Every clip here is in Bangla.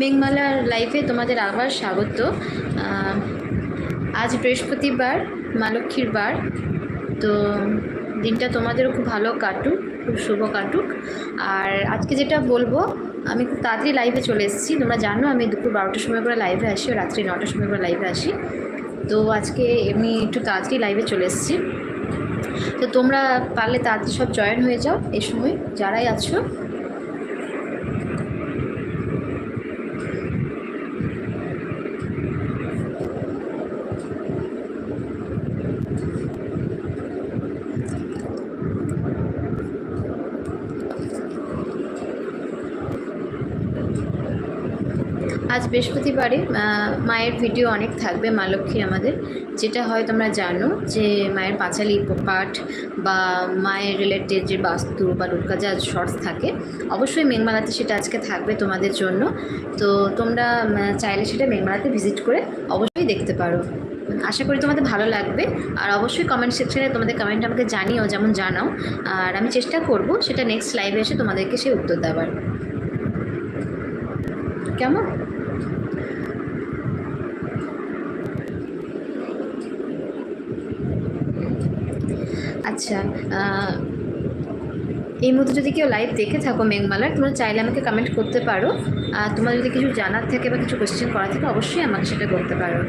মেঘমালার লাইফে তোমাদের আবার স্বাগত। আজ বৃহস্পতিবার, মা লক্ষ্মীর বার। তো দিনটা তোমাদেরও খুব ভালো কাটুক, খুব শুভ কাটুক। আর আজকে যেটা বলব, আমি খুব তাড়াতাড়ি লাইভে চলে এসেছি। তোমরা জানো, আমি দুপুর বারোটার সময় করে লাইভে আসি রাত্রি নটার সময় করে লাইভে আসি। তো আজকে এমনি একটু তাড়াতাড়ি লাইভে চলে এসেছি। তো তোমরা পারলে তাড়াতাড়ি সব জয়েন হয়ে যাও এই সময়, যারাই আছো আজ বৃহস্পতিবারে মায়ের ভিডিও অনেক থাকবে, মা লক্ষ্মী আমাদের, যেটা হয় তোমরা জানো যে মায়ের পাঁচালি পাঠ বা মায়ের রিলেটেড যে বাস্তু বা লুটকা যা শর্টস থাকে, অবশ্যই মেঘমালাতে সেটা আজকে থাকবে তোমাদের জন্য। তো তোমরা চাইলে সেটা মেঘমালাতে ভিজিট করে অবশ্যই দেখতে পারো। আশা করি তোমাদের ভালো লাগবে। আর অবশ্যই কমেন্ট সেকশনে তোমাদের কমেন্ট আমাকে জানিও, যেমন জানাও। আর আমি চেষ্টা করব সেটা নেক্সট লাইভে এসে তোমাদেরকে সেই উত্তর দেওয়ার। কেমন? আচ্ছা এই মুহূর্তে যদি কেউ লাইভ দেখে থাকো মেঘমালার, তোমরা চাইলে আমাকে কমেন্ট করতে পারো। আর তোমার যদি কিছু জানার থাকে বা কিছু কোয়েশ্চেন করা থাকে, অবশ্যই আমাকে সেটা করতে পারো।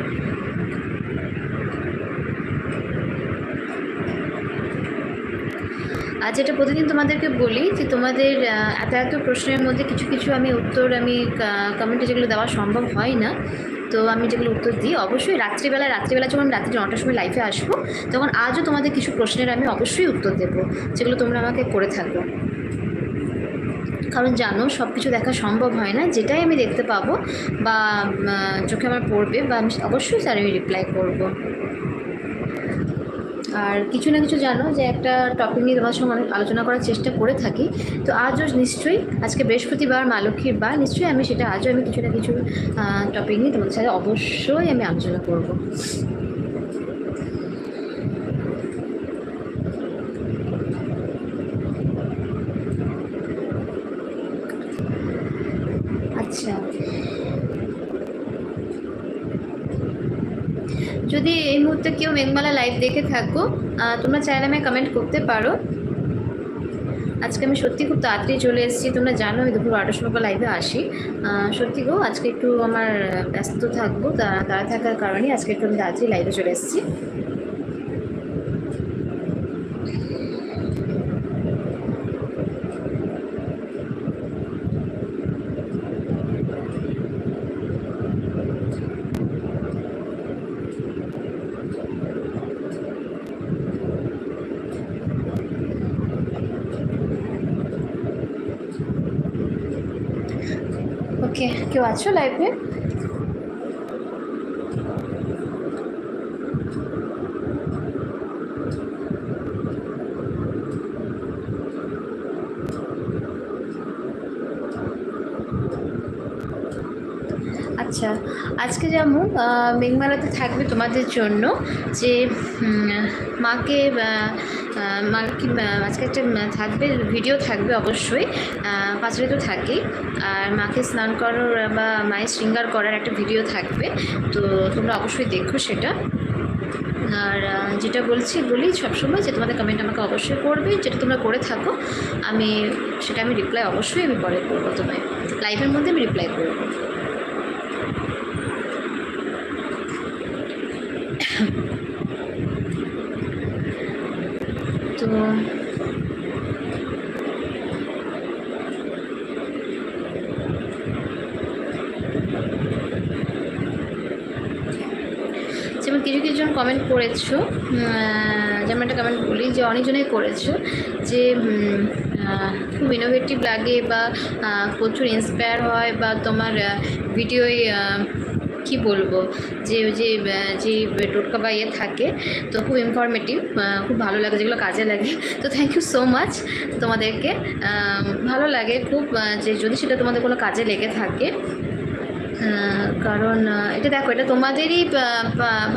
আর যেটা প্রতিদিন তোমাদেরকে বলি, যে তোমাদের এত এত প্রশ্নের মধ্যে কিছু কিছু আমি উত্তর আমি কমেন্টে যেগুলো দেওয়া সম্ভব হয় না। তো আমি যেগুলো উত্তর দিই, অবশ্যই রাত্রিবেলা রাত্রিবেলা যখন আমি রাত্রি নটার সময় লাইফে আসব, তখন আজও তোমাদের কিছু প্রশ্নের আমি অবশ্যই উত্তর দেবো, যেগুলো তোমরা আমাকে করে থাকো। কারণ জানো সব কিছু দেখা সম্ভব হয় না, যেটাই আমি দেখতে পাবো বা চোখে আমার পড়বে বা আমি অবশ্যই স্যার আমি রিপ্লাই করব। আর কিছু না কিছু জানো যে একটা টপিক নিয়ে তোমার সঙ্গে আলোচনা করার চেষ্টা করে থাকি। তো আজও নিশ্চয়ই আজকে বৃহস্পতিবার, মা লক্ষ্মীর বা নিশ্চয়ই আমি সেটা আজও আমি কিছু না কিছু টপিক নিয়ে তোমাদের সাথে অবশ্যই আমি আলোচনা করব আচ্ছা যদি মুহূর্তে কেউ মেঘমালা লাইভ দেখে থাকো। তোমরা চাইলে আমায় কমেন্ট করতে পারো। আজকে আমি সত্যি খুব তাড়াতাড়ি চলে এসেছি, তোমরা জানো, আমি দুপুর বারোটার সময় লাইভে আসি। সত্যি গো, আজকে একটু আমার ব্যস্ত থাকব তাড়া থাকার কারণে আজকে একটু আমি তাড়াতাড়ি লাইভে চলে এসেছি। ওকে কেউ আছো লাইভে আচ্ছা আজকে যেমন মেঘমালাতে থাকবে তোমাদের জন্য যে মাকে মাকে আহ, আজকে একটা থাকবে ভিডিও থাকবে অবশ্যই পাঁচরে তো থাকেই। আর মাকে স্নান করার বা মায়ের শৃঙ্গার করার একটা ভিডিও থাকবে তো তোমরা অবশ্যই দেখো সেটা। আর যেটা বলছি বলি সবসময় যে তোমাদের কমেন্ট আমাকে অবশ্যই করবে যেটা তোমরা করে থাকো আমি সেটা আমি রিপ্লাই অবশ্যই আমি পরে করব তোমায়। লাইভের মধ্যে আমি রিপ্লাই করব। তো যেমন কিছু কিছু জন কমেন্ট করেছ যেমন একটা কমেন্ট বলি যে অনেকজনেই করেছ যে খুব ইনোভেটিভ লাগে বা প্রচুর ইন্সপায়ার হয় বা তোমার ভিডিওই কি বলব? যে যে যে টোটকা বা ইয়ে থাকে, তো খুব ইনফরমেটিভ খুব ভালো লাগে, যেগুলো কাজে লাগে। তো থ্যাংক ইউ সো মাচ তোমাদেরকে। ভালো লাগে, খুব যে যদি সেটা তোমাদের কোনো কাজে লেগে থাকে কারণ এটা দেখো, এটা তোমাদেরই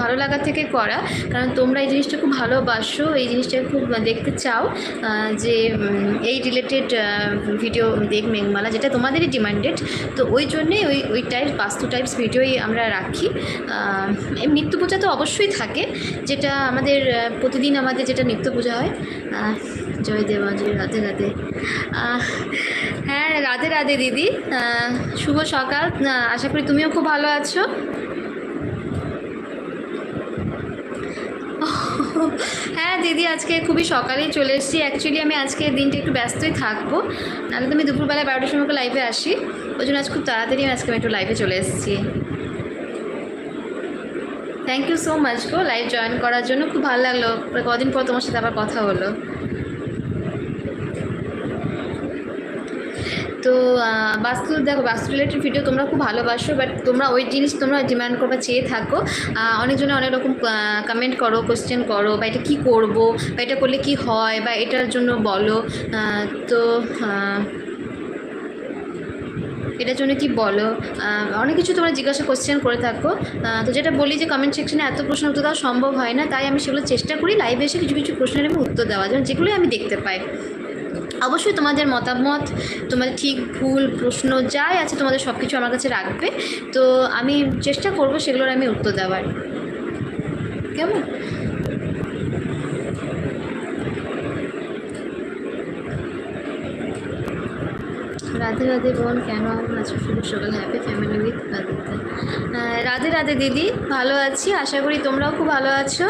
ভালো লাগা থেকে করা। কারণ তোমরা এই জিনিসটা খুব ভালোবাসো, এই জিনিসটা খুব দেখতে চাও যে এই রিলেটেড ভিডিও দেখ মেঘমালা, যেটা তোমাদেরই ডিমান্ডেড তো ওই জন্যে ওই ওই টাইপ বাস্তু টাইপস ভিডিওই আমরা রাখি। নিত্য পূজা তো অবশ্যই থাকে, যেটা আমাদের প্রতিদিন আমাদের যেটা নিত্য পূজা হয় জয় দেবাজি রাধে রাধে হ্যাঁ রাধে রাধে দিদি। শুভ সকাল। আশা করি তুমিও খুব ভালো আছো। হ্যাঁ দিদি, আজকে খুবই সকালেই চলে এসেছি। অ্যাকচুয়ালি আমি আজকে দিনটা একটু ব্যস্তই থাকব। নাহলে তো আমি দুপুরবেলায় বারোটার সময় লাইভে আসি। ওই জন্য আজ খুব তাড়াতাড়ি আমি আজকে আমি একটু লাইভে চলে এসেছি। Thank you so much go live join করার জন্য। খুব ভালো লাগল। কদিন পর তোমার সাথে আবার কথা হলো। তো বাস্তু দেখো বাস্তু রিলেটেড ভিডিও তোমরা খুব ভালোবাসো বাট তোমরা ওই জিনিস তোমরা ডিমান্ড করো বা চেয়ে থাকো। অনেকজনে অনেক রকম কমেন্ট করো কোশ্চেন করো, বা এটা কী করব, বা এটা করলে কি হয়, বা এটার জন্য বলো। তো এটার জন্য কি বলো? অনেক কিছু তোমরা জিজ্ঞাসা কোশ্চেন করে থাকো। তো যেটা বলি যে কমেন্ট সেকশনে এত প্রশ্ন উত্তর দেওয়া সম্ভব হয় না, তাই আমি সেগুলো চেষ্টা করি লাইভে এসে কিছু কিছু প্রশ্নের আমি উত্তর দেওয়া যেমন যেগুলোই আমি দেখতে পাই। অবশ্যই তোমাদের মতামত, তোমাদের ঠিক ভুল প্রশ্ন যাই আছে তোমাদের সব কিছু আমার কাছে রাখবে। তো আমি চেষ্টা করব সেগুলোর আমি উত্তর দেওয়ার। কেমন? রাধে রাধে বোন, কেন আছো? শুভ সকাল happy family with Radhe. Radhe দিদি, ভালো আছি, আশা করি তোমরাও খুব ভালো আছো।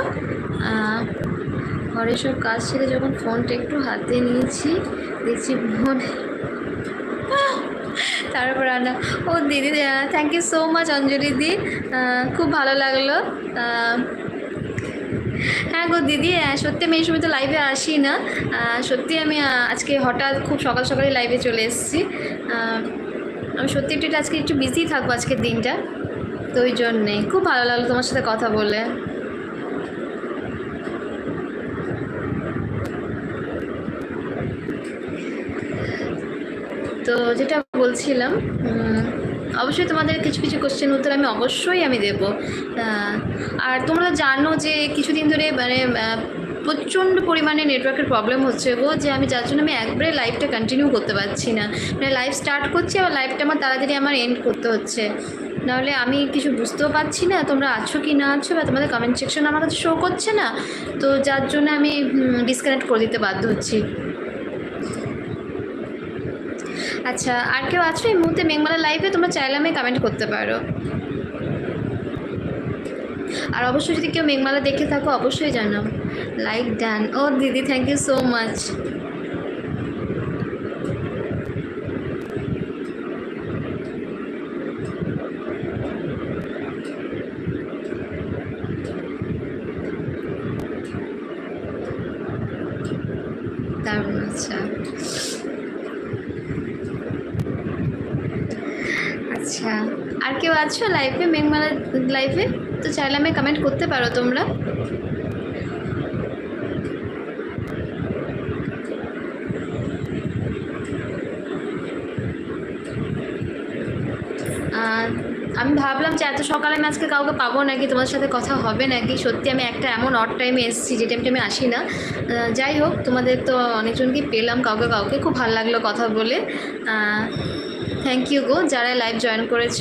ঘরের সব কাজ ছেড়ে যখন ফোনটা একটু হাতে নিয়েছি, দেখছি বোন তারপর রান্না। ও দিদি thank you so much Anjali দি। খুব ভালো লাগল। হ্যাঁ গো দিদি সত্যি আমি এই সময় তো লাইভে আসি না। সত্যি আমি আজকে হঠাৎ খুব সকাল সকালে লাইভে চলে এসেছি। আমি সত্যি একটু, আজকে একটু বিজি থাকব আজকের দিনটা। তো ওই জন্যে। খুব ভালো লাগল তোমার সাথে কথা বলে তো যেটা বলছিলাম অবশ্যই তোমাদের কিছু কিছু কোশ্চেন উত্তর আমি অবশ্যই আমি দেব। আর তোমরা জানো যে কিছুদিন ধরে মানে প্রচণ্ড পরিমাণে নেটওয়ার্কের প্রবলেম হচ্ছে গো, যে আমি যার জন্য আমি একবারে লাইভটা কন্টিনিউ করতে পারছি না। মানে লাইভ স্টার্ট করছি, আবার লাইভটা আমার তাড়াতাড়ি আমার এন্ড করতে হচ্ছে। নাহলে আমি কিছু বুঝতেও পারছি না, তোমরা আছো কি না আছো, বা তোমাদের কমেন্ট সেকশন আমার কাছে শো করছে না, তো যার জন্য আমি ডিসকানেক্ট করে দিতে বাধ্য হচ্ছি। আচ্ছা আর কেউ আছো এই মুহূর্তে মেঘমালা লাইভে তোমরা চাইলে আমি কমেন্ট করতে পারো। আর অবশ্যই যদি কেউ মেঘমালা দেখে থাকো, অবশ্যই জানাও। লাইক ডান ও দিদি থ্যাংক ইউ সো মাচ দারুণ আচ্ছা আচ্ছা। আর কেউ আছো লাইফে মেঘমালা লাইফে তো চাইলে আমি কমেন্ট করতে পারো তোমরা। আমি ভাবলাম যে এত সকালে আমি আজকে কাউকে পাবো নাকি? তোমাদের সাথে কথা হবে নাকি? সত্যি আমি একটা এমন অড টাইমে এসেছি যে টাইমটা আমি আসি না। যাই হোক, তোমাদের তো অনেকজনকেই পেলাম, কাউকে কাউকে। খুব ভালো লাগল কথা বলে। থ্যাংক ইউ গো যারা লাইভ জয়েন করেছ।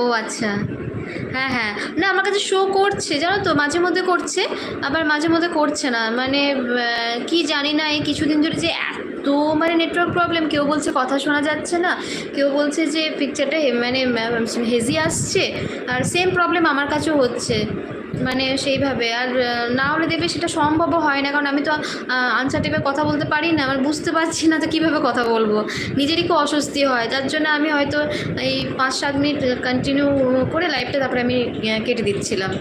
ও আচ্ছা। হ্যাঁ হ্যাঁ। না, আমার কাছে শো করছে, জানো তো, মাঝে মধ্যে করছে, আবার মাঝে মধ্যে করছে না। মানে কি জানি না, এই কিছুদিন ধরে যে এত মানে নেটওয়ার্ক প্রবলেম কেউ বলছে কথা শোনা যাচ্ছে না, কেউ বলছে যে পিকচারটা মানে হেজি আসছে, আর সেম প্রবলেম আমার কাছেও হচ্ছে। মানে সেইভাবে। আর না হলে দেবে সেটা সম্ভবও হয় না, কারণ আমি তো আনসার টাইপে কথা বলতে পারি না আমার বুঝতে পারছি না তো কীভাবে কথা বলব। নিজেরই খুব অস্বস্তি হয়, যার জন্য আমি হয়তো এই পাঁচ সাত মিনিট কন্টিনিউ করে লাইভটা তারপরে আমি কেটে দিচ্ছিলাম।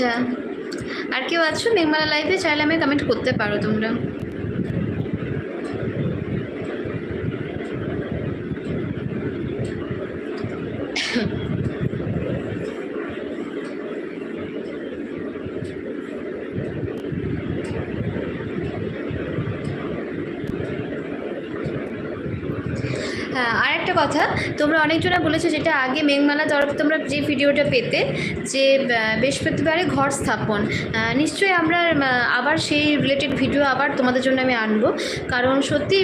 আচ্ছা। আর কেউ আছো? মেঘমালা লাইভে চাইলে আমি কমেন্ট করতে পারো তোমরা। হ্যাঁ আর একটা কথা। তোমরা অনেকজনা বলেছ যেটা আগে মেঘমালা তরফ তোমরা যে ভিডিওটা পেতে যে বৃহস্পতিবারে ঘর স্থাপন। নিশ্চয়ই আমরা আবার সেই রিলেটেড ভিডিও আবার তোমাদের জন্য আমি আনব। কারণ সত্যি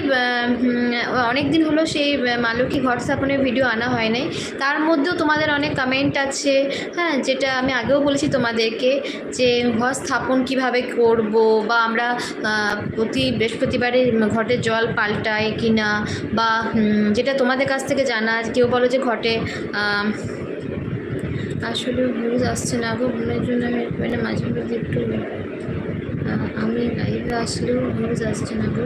অনেক দিন হলো সেই আহ, মা লক্ষ্মী ঘর স্থাপনের ভিডিও আনা হয় নাই। তার মধ্যেও তোমাদের অনেক কমেন্ট আছে হ্যাঁ যেটা আমি আগেও বলেছি তোমাদেরকে যে ঘর স্থাপন কীভাবে করব বা আমরা প্রতি বৃহস্পতিবারে ঘটে জল পাল্টাই কিনা বা যেটা তোমাদের কাছ থেকে জানা কেউ বলো যে ঘটে আসলে ভিউজ আসছে না গো, ভুলের জন্য আমি মানে মাঝে মধ্যে একটু আমি লাইভে আসলেও ভিউজ আসছে না গো।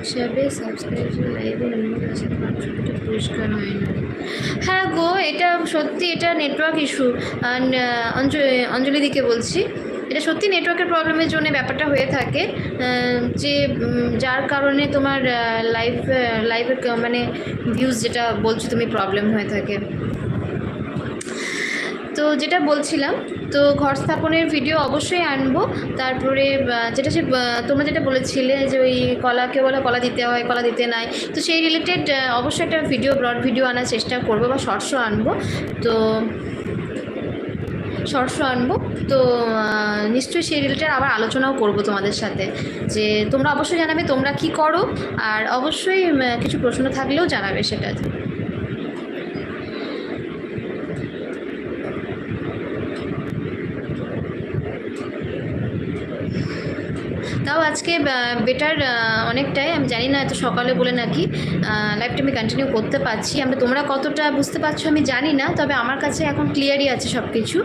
হিসাবে সাবস্ক্রাইবার লাইভে আসে পরিষ্কার হয় না। হ্যাঁ গো, এটা সত্যি, এটা নেটওয়ার্ক ইস্যু অঞ্জলি দিকে বলছি। এটা সত্যি নেটওয়ার্কের প্রবলেমের জন্য ব্যাপারটা হয়ে থাকে যে যার কারণে তোমার লাইভ লাইভের মানে ভিউজ যেটা বলছো তুমি প্রবলেম হয়ে থাকে। তো যেটা বলছিলাম, তো ঘর স্থাপনের ভিডিও অবশ্যই আনব, তারপরে যেটা সে তোমরা যেটা বলেছিলে যে ওই কলাকে বলে কলা দিতে হয়, কলা দিতে নাই, তো সেই রিলেটেড অবশ্যই একটা ভিডিও ব্রড ভিডিও আনার চেষ্টা করব বা শর্টসও আনব। তো শর্টসও আনব। তো নিশ্চয়ই সেই রিলেটেড আবার আলোচনাও করব তোমাদের সাথে। যে তোমরা অবশ্যই জানাবে তোমরা কি করো। আর অবশ্যই কিছু প্রশ্ন থাকলেও জানাবে সেটা। তাও আজকে বেটার অনেকটাই। আমি জানি না, এত সকালে বলে নাকি লাইফটা আমি কন্টিনিউ করতে পারছি। আমরা তোমরা কতটা বুঝতে পারছ আমি জানি না, তবে আমার কাছে এখন ক্লিয়ারই আছে সব কিছু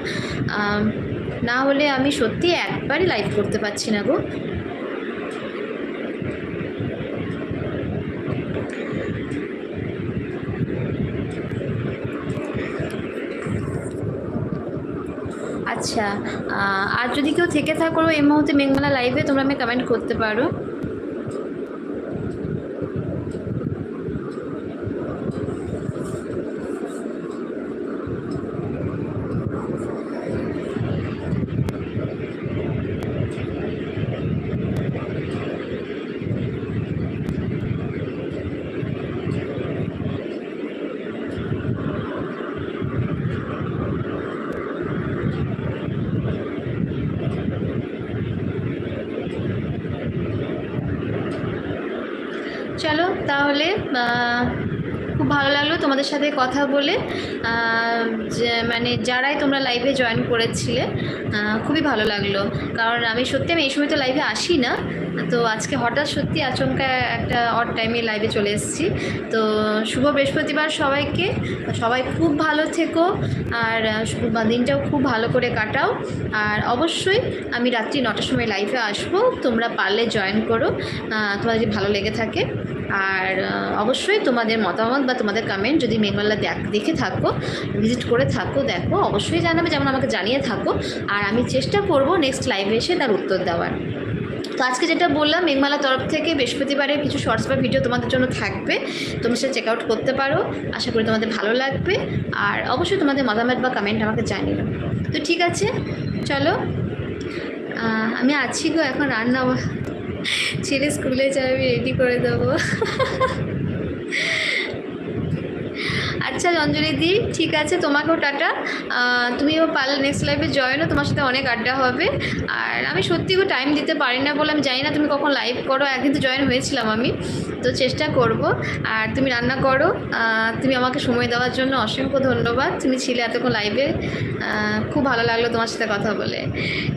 না হলে আমি সত্যি একবারই লাইভ করতে পারছি না গো। আচ্ছা আর যদি কেউ থেকে থাকো এই মুহূর্তে মেঘমালা লাইভে তোমরা আমি কমেন্ট করতে পারো চলো তাহলে আহ, খুব ভালো লাগল তোমাদের সাথে কথা বলে মানে যারাই তোমরা লাইভে জয়েন করেছিলে খুবই ভালো লাগল। কারণ আমি সত্যি আমি এই সময় তো লাইভে আসি না তো আজকে হঠাৎ সত্যি আচমকা একটা অড টাইমে লাইভে চলে এসেছি। তো শুভ বৃহস্পতিবার সবাইকে। সবাই খুব ভালো থেকো আর দিনটাও খুব ভালো করে কাটাও। আর অবশ্যই আমি রাত্রি নটার সময় লাইভে আসব। তোমরা পারলে জয়েন করো। তোমার যদি ভালো লেগে থাকে। আর অবশ্যই তোমাদের মতামত বা তোমাদের কমেন্ট যদি মেঘমাল্লা দেখ, দেখে থাকো ভিজিট করে থাকো, দেখো, অবশ্যই জানাবে যেমন আমাকে জানিয়ে থাকো। আর আমি চেষ্টা করব নেক্সট লাইভে এসে তার উত্তর দেওয়ার। তো আজকে যেটা বললাম মেঘমালা তরফ থেকে বৃহস্পতিবারের কিছু শর্টস বা ভিডিও তোমাদের জন্য থাকবে। তোমরা সেটা চেক আউট করতে পারো। আশা করি তোমাদের ভালো লাগবে। আর অবশ্যই তোমাদের মতামত বা কমেন্ট আমাকে জানিও। তো ঠিক আছে, চলো। আমি আছি গো, এখন রান্না ছেলে স্কুলে যাবে রেডি করে দেবো। আচ্ছা অঞ্জলি দি, ঠিক আছে, তোমাকেও টাটা। তুমিও পারলে নেক্সট লাইভে জয়েনও তোমার সাথে অনেক আড্ডা হবে। আর আমি সত্যি টাইম দিতে পারি না বলে আমি জানি না তুমি কখন লাইভ করো একদিন তো জয়েন হয়েছিলাম আমি। তো চেষ্টা করব। আর তুমি রান্না করো। তুমি আমাকে সময় দেওয়ার জন্য অসংখ্য ধন্যবাদ। তুমি ছিলে এতক্ষণ লাইভে খুব ভালো লাগল তোমার সাথে কথা বলে।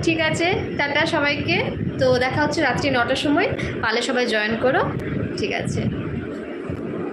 ঠিক আছে, টাটা সবাইকে। তো দেখা হচ্ছে রাত্রি নটার সময়। পালে সবাই জয়েন করো। ঠিক আছে।